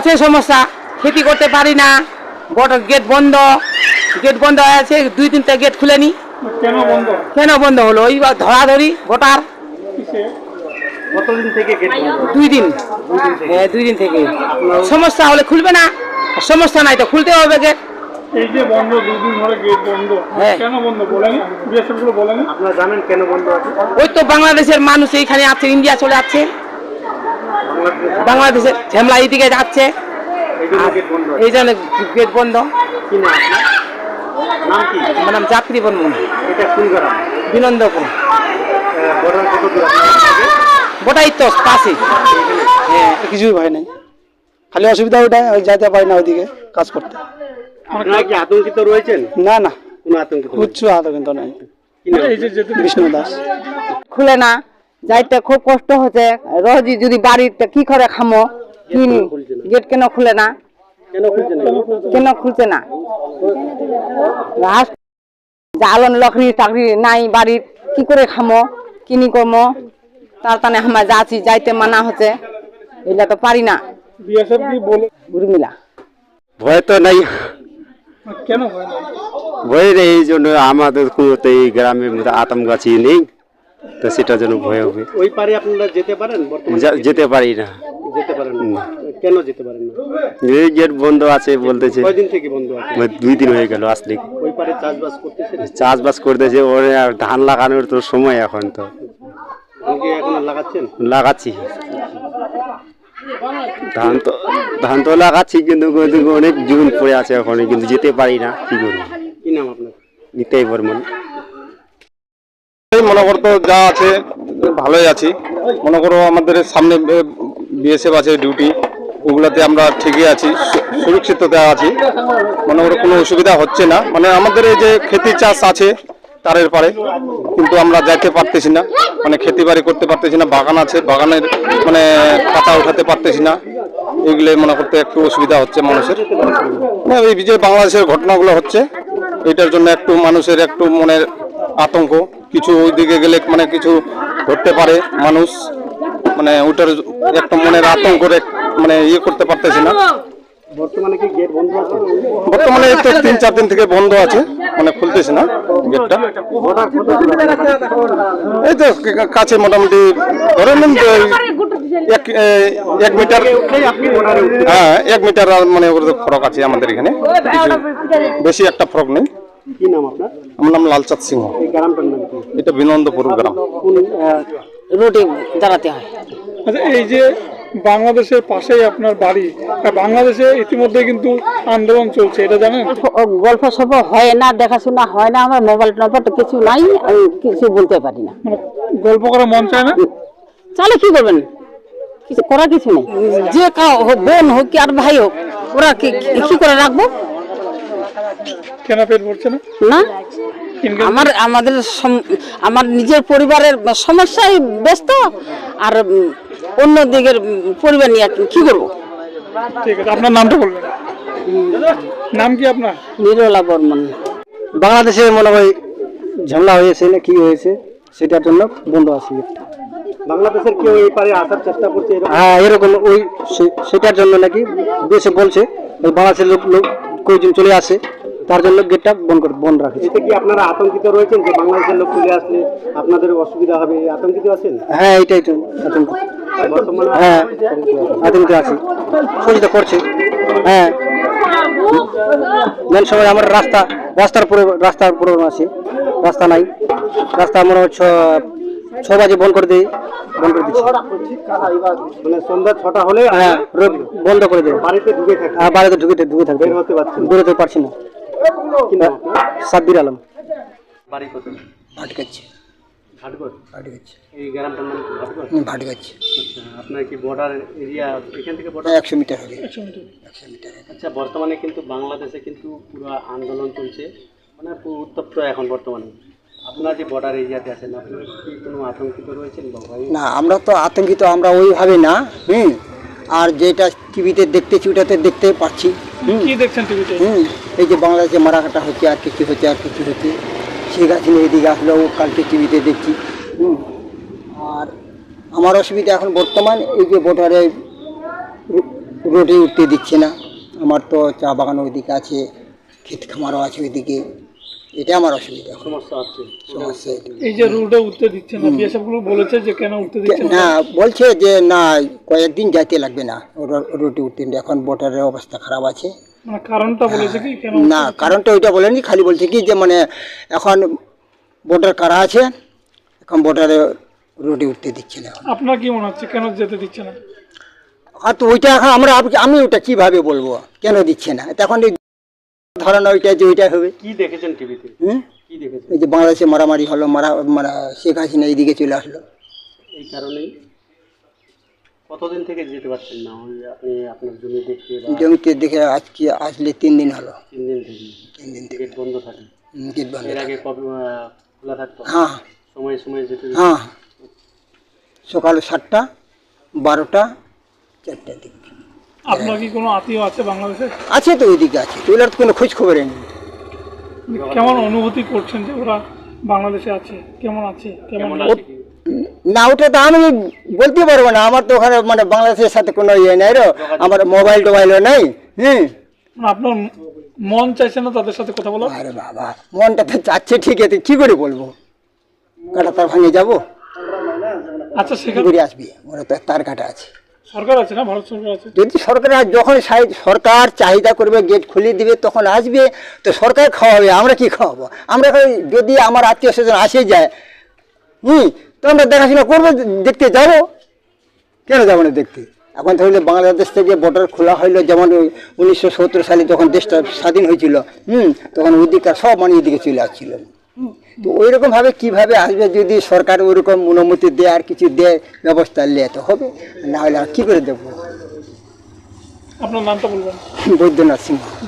আছে সমস্যা খেতে করতে পারি না। বড় গেট বন্ধ। গেট বন্ধ হয়ে আছে দুই তিনটা গেট খুলেনি কেন বন্ধ? কেন বন্ধ হলো? ওই বা ধরাধরি ভোটার কিসে কতদিন থেকে দুই দিন। হ্যাঁ দুই দিন থেকে। সমস্যা হলে খুলবে না। আর সমস্যা নাই তো খুলতে হবে গেট। এই যে বন্ধ দুদিন ধরে গেট বন্ধ। হ্যাঁ। কেন বন্ধ বলেন? বলেন। আপনারা জানেন কেন বন্ধ আছে? ওই তো বাংলাদেশের মানুষ এইখানে আছে ইন্ডিয়া চলে যাচ্ছে। বাংলাদেশ ঝামলা এইদিকে যাচ্ছে এই জন্য গেট বন্ধ। বন্ধ আমার নাম যাত্রী কোন গ্রাম? বিনন্দপুর? গোটাই তো পাশে। হ্যাঁ কিছুই ভয় নাই। খালি অসুবিধা ওইটাই ওই যাইতে পারি না ওইদিকে কাজ করতে। আপনারা কি আতঙ্কিত রয়েছেন? না না। কোন আতঙ্কিত উচ্চ কিন্তু নেই। যেতে বিষ্ণু দাস। খুলে না। যাইতে খুব কষ্ট হচ্ছে। রোজই যদি বাড়িতে কি করে খামো? গেট কেন খুলে না? কেন খুলছে না? রাস- জ্বালন লকড়ি টাকরি নাই বাড়ির কি করে খামো? কিনি কমো? তার তানে আমরা যাচ্ছি যাইতে মানা হচ্ছে। এগুলা তো পারি না। উর্মিলা। ভয় তো নাই। কেন না এই জন্য আমাদের কোনো তো এই গ্রামের মধ্যে আতঙ্কাছি নেই। তো সেটার জন্য ভয় হবে। ওই পারে আপনারা যেতে পারেন বর্তমানে? যেতে পারি না। যেতে পারেন না। কেন যেতে পারেন না? এই গেট বন্ধ আছে বলতেছে। কয়দিন থেকে বন্ধ আছে? দুই দিন হয়ে গেল আসলে ওই পারে চাষবাস করতেছে? ওরে আর ধান লাগানোর তো সময় এখন তো। এখন লাগাচ্ছেন? লাগাচ্ছি। ধান তো ধান তো লাগাচ্ছি কিন্তু অনেক জুন পড়ে আছে এখন কিন্তু যেতে পারি না কি করব? কি নাম আপনার? নিতেই বর্মন। মনে করতো যা আছে, ভালোই আছি। মনে করো আমাদের সামনে বিএসএফ আছে ডিউটি ওগুলাতে আমরা ঠিকই আছি সু- সুরক্ষিততে আছি। মনে করো কোনো অসুবিধা হচ্ছে না। মানে আমাদের এই যে খেতি চাষ আছে তারের পারে কিন্তু আমরা যাইতে পারতেছি না। মানে খেতি বাড়ি করতে পারতেছি না, বাগান আছে, বাগানের মানে পাতা উঠাতে পারতেছি না। এগুলো মনে করতে একটু অসুবিধা হচ্ছে মানুষের। না এই যে বাংলাদেশের ঘটনাগুলো হচ্ছে, এটার জন্য একটু মানুষের একটু মনের আতঙ্ক কিছু ওই দিকে গেলে মানে কিছু ঘটতে পারে মানুষ মানে ওটার একটা মনের আতঙ্ক মানে ইয়ে করতে পারতেছি না। বর্তমানে কি গেট বন্ধ আছে? বর্তমানে এই তো তিন চার দিন থেকে বন্ধ আছে মানে খুলতেছে না গেটটা এই তো কাছে মোটামুটি ধরে নিন এক এক মিটার হ্যাঁ এক মিটার মানে ওর ফরক আছে আমাদের এখানে বেশি একটা ফরক নেই। কি নাম আপনার? আমার নাম লালচাঁদ সিংহ। এই গ্রামটার নাম কি? এটা বিনন্দপুর গ্রাম। কোন রুটি জ্বালাতে হয়। আচ্ছা এই যে বাংলাদেশের পাশেই আপনার বাড়ি আর বাংলাদেশে ইতিমধ্যে কিন্তু আন্দোলন চলছে এটা জানেন? গল্প সল্প হয় না দেখাশোনা হয় না আমার মোবাইল তো কিছু নাই আমি কিছু বলতে পারি না। মানে গল্প করা মন চায় না? তাহলে কি করবেন? কিছু করার কিছু নেই। যে কাউ হোক, বোন হোক কি আর ভাই হোক ওরা কি করে রাখব? কেন পেট ভরছে না। না? আমার আমাদের আমার নিজের পরিবারের সমস্যায় ব্যস্ত আর অন্য দিকের পরিবার নিয়ে কি করব? ঠিক আছে আপনার নামটা বলবেন। নাম কি আপনার? নিরলা বর্মন। বাংলাদেশে মনে হয় ঝামেলা হয়েছে না কি হয়েছে? সেটার জন্য বন্ধ আছে। বাংলাদেশের কেউ এই পারে আসার চেষ্টা করছে হ্যাঁ এরকম ওই সেটার জন্য নাকি দেশে বলছে। ওই বাংলাদেশের লোক লোক কয়েকজন চলে আসে তার জন্য গেটটা বন্ধ করে বন্ধ রাখে এতে কি আপনারা আতঙ্কিত রয়েছেন যে বাংলাদেশের লোক চলে আসলে আপনাদের অসুবিধা হবে? আতঙ্কিত আছেন? হ্যাঁ এটাই তো আতঙ্ক। হ্যাঁ আতঙ্ক আছে। সহযোগিতা করছে। হ্যাঁ। মেন সময় আমার রাস্তা রাস্তার পুরো রাস্তার প্রবলেম আছে। রাস্তা নাই। রাস্তা মনে হয় ছ ছ বাজে বন্ধ করে দিই বন্ধ দিচ্ছি। মানে সন্ধ্যা ছটা হলে হ্যাঁ বন্ধ করে দেয় বাড়িতে ঢুকে থাকে হ্যাঁ বাড়িতে ঢুকে ঢুকে থাকবে। বের হতে পারছেন বেরোতে পারছি না? সাব্বির আলম। বাড়ি কোথায়? ভাটকাচ্ছি ঘাটগড় ভাটকাচ্ছি এই গ্রামটার নাম কি? ঘাটগড় আচ্ছা আপনার কি বর্ডার এরিয়া এখান থেকে বর্ডার একশো মিটার হবে। আচ্ছা বর্তমানে কিন্তু বাংলাদেশে কিন্তু পুরো আন্দোলন চলছে। মানে উত্তপ্ত এখন বর্তমানে। আপনার যে বর্ডার এরিয়াতে আছেন আপনার কি কোনো আতঙ্কিত রয়েছেন বা ভয়? না আমরা তো আতঙ্কিত আমরা ওইভাবে না হুম? আর যেটা টিভিতে দেখতেছি ওটাতে দেখতে পাচ্ছি হুম? কি দেখছেন টিভিতে? হুম এই যে বাংলাদেশে মারা কাটা হচ্ছে আর কিছু হচ্ছে আর কিছু হচ্ছে শেখ হাসিনা এদিকে আসলো ও কালকে টিভিতে দেখছি হুম? আর আমার অসুবিধা এখন বর্তমান এই যে ভোটারে রোডে উঠতে দিচ্ছে না আমার তো চা বাগান ওইদিকে আছে ক্ষেত খামারও আছে ওইদিকে এটা আমার অসুবিধা। সমস্যা এই যে রোডে উঠতে দিচ্ছে না বলেছে যে কেন উঠতে দিচ্ছে না? না বলছে যে না কয়েকদিন যাইতে লাগবে না রো- রোডে উঠতে। এখন বোটারের অবস্থা খারাপ আছে। মানে কারণটা বলেছে কি কেন না কারণটা ওইটা বলেনি খালি বলছে কি যে মানে এখন ভোটার কারা আছে এখন ভোটারে রোডে উঠতে দিচ্ছে না। আপনার কি মনে হচ্ছে কেন যেতে দিচ্ছে না? আর তো ওইটা এখন আমরা আমি ওটা কীভাবে বলব? কেন দিচ্ছে না? তখন এই ধারণা ওইটা যে ওইটা হবে। কি দেখেছেন টিভিতে? এই যে বাংলাদেশে মারামারি হলো মারা মারা শেখ হাসিনা এইদিকে চলে আসলো। এই কারণেই? কতদিন থেকে যেতে পারছেন না? আপনি আপনার জমি দেখতে জমিতে দেখে আজকে আসলে তিন দিন হলো। তিন দিন থেকে? তিন দিন থেকে। বন্ধ থাকে? গেট বন্ধ এর আগে কবে খোলা থাকতো? হ্যাঁ। সময় সময় যেতে হ্যাঁ। সকাল সাতটা বারোটা চারটার দিকে। আপনার কি কোনো আত্মীয় আছে বাংলাদেশে? আছে তো ওইদিকে আছে ওগুলোর তো কোনো খোঁজ খবরে নেই। কেমন অনুভূতি করছেন যে ওরা বাংলাদেশে আছে? কেমন আছে? কেমন না ওটা তো আমি বলতে পারব না আমার তো ওখানে মানে বাংলাদেশের সাথে কোনো ইয়ে নাই রো আমার মোবাইল টোবাইলও নাই হুম মানে আপনার মন চাইছে না তাদের সাথে কথা বলা আরে বাবা মনটা তো চাচ্ছে ঠিক আছে কি করে বলব? কাটা তার ভাঙে যাব। আচ্ছা সেখানে আসবি ওরা তো তার কাটা আছে। যদি সরকার যখন সরকার চাহিদা করবে গেট খুলে দিবে, তখন আসবে, তো সরকার খাওয়াবে, আমরা কি খাওয়াবো? আমরা যদি আমার আত্মীয় স্বজন আসে যায়, হুম, তো আমরা দেখাশোনা করব, দেখতে যাব। কেন যাব না দেখতে? এখন তাহলে বাংলাদেশ থেকে বর্ডার খোলা হইল, যেমন ওই উনিশশো সত্তর সালে যখন দেশটা স্বাধীন হয়েছিল, হুম, তখন ওইদিককার সব মানে এদিকে চলে আসছিল। তো ওইরকমভাবে কীভাবে কীভাবে আসবে যদি সরকার ওইরকম অনুমতি দেয় আর কিছু দেয় ব্যবস্থা নিয়ে তো হবে না হলে আর কি করে দেবো? আপনার নামটা বলবেন। বৈদ্যনাথ সিংহ।